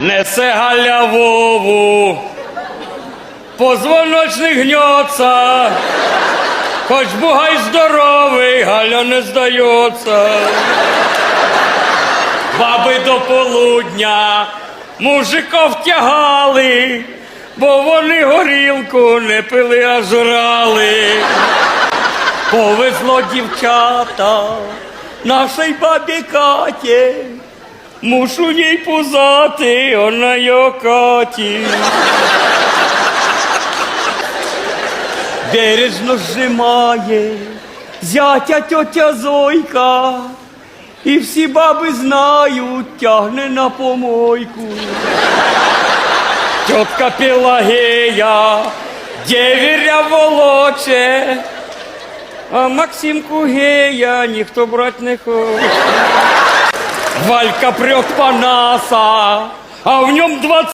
Несе Галя Вову, позвоночник гнется, хоч бугай здоровий, Галя не здається. Баби до полудня мужиков тягали, бо вони горілку не пили, а жрали. Повезло дівчата нашій бабі Каті. Мушу їй пузати, вона його Каті. Бережно зжимає зятя тьотя Зойка. І всі баби знають, тягне на помойку. Тітка Пелагея, девіря волоче, а Максимку гея ніхто брать не хоче. Валька прет Панаса, а в нем двадцать